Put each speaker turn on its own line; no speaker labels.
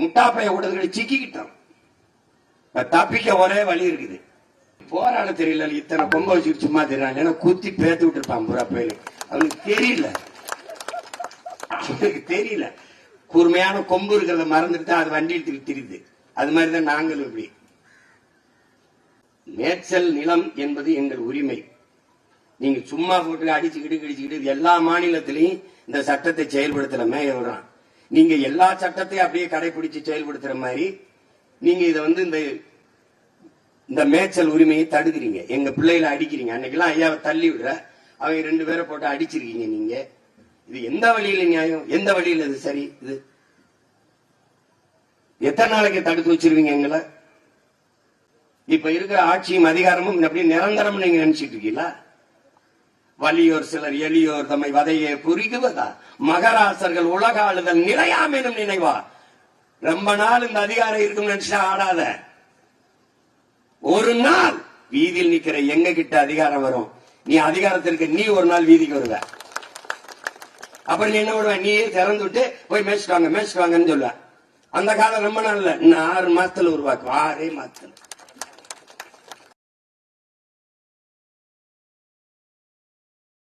முட்டாப்பைய விடுறதுல சிக்கிக்கிட்டோம் தப்பிக்க ஒரே வழி இருக்குது. போராட தெரியல இத்தனை கொம்ப வச்சுட்டு சும்மா தெரியல ஏன்னா குத்தி பேத்து விட்டுருப்பான் புறா பயில அவனுக்கு தெரியல. அவனுக்கு தெரியல. கூர்மையான கொம்பு இருக்கிறத மறந்துட்டு தான் அது வண்டியில் தெரியுது திரியுது. அது மாதிரிதான் நாங்களும் இப்படி. மேய்ச்சல் நிலம் என்பது எங்கள் உரிமை. நீங்க சும்மா போட்டு அடிச்சுக்கிட்டு கிடிச்சுக்கிட்டு எல்லா மாநிலத்திலையும் இந்த சட்டத்தை செயல்படுத்தல மேய விடுறான் நீங்க எல்லா சட்டத்தையும் அப்படியே கடைபிடிச்சு செயல்படுத்துற மாதிரி நீங்க இதை வந்து இந்த இந்த மேய்ச்சல் உரிமையை தடுக்கிறீங்க. எங்க பிள்ளைகளை அடிக்கிறீங்க. அன்னைக்கெல்லாம் ஐயாவை தள்ளி விடுற அவங்க ரெண்டு பேரை போட்டு அடிச்சிருக்கீங்க நீங்க. இது எந்த வழியில நியாயம்? எந்த வழியில இது சரி? இது எத்தனை நாளைக்கு தடுத்து வச்சிருவீங்க எங்களை? இப்ப இருக்கிற ஆட்சியும் அதிகாரமும் அப்படி நிரந்தரம் நீங்க நினைச்சிட்டு இருக்கீங்களா? வலியோர் சிலர் எளியோர் தம்மை வதையே புரிகுவதா மகராசர்கள் உலக ஆளுதல் நிலையாம் எனும் நினைவா? ரொம்ப நாள் இந்த அதிகாரம் இருக்கும் நினைச்சா ஆடாத. ஒரு நாள் வீதியில் நிக்கிற எங்க கிட்ட அதிகாரம் வரும். நீ அதிகாரத்திற்கு நீ ஒரு நாள் வீதிக்கு வருவ. அப்புறம் நீ என்ன விடுவ நீயே திறந்து விட்டு போய் மேய்ச்சிட்டு வாங்க மேய்ச்சிட்டு வாங்கன்னு சொல்லுவ. அந்த காலம் ரொம்ப நாள் இல்ல. இன்னும் ஆறு மாசத்துல உருவாக்கும் ஆறே மாசத்துல.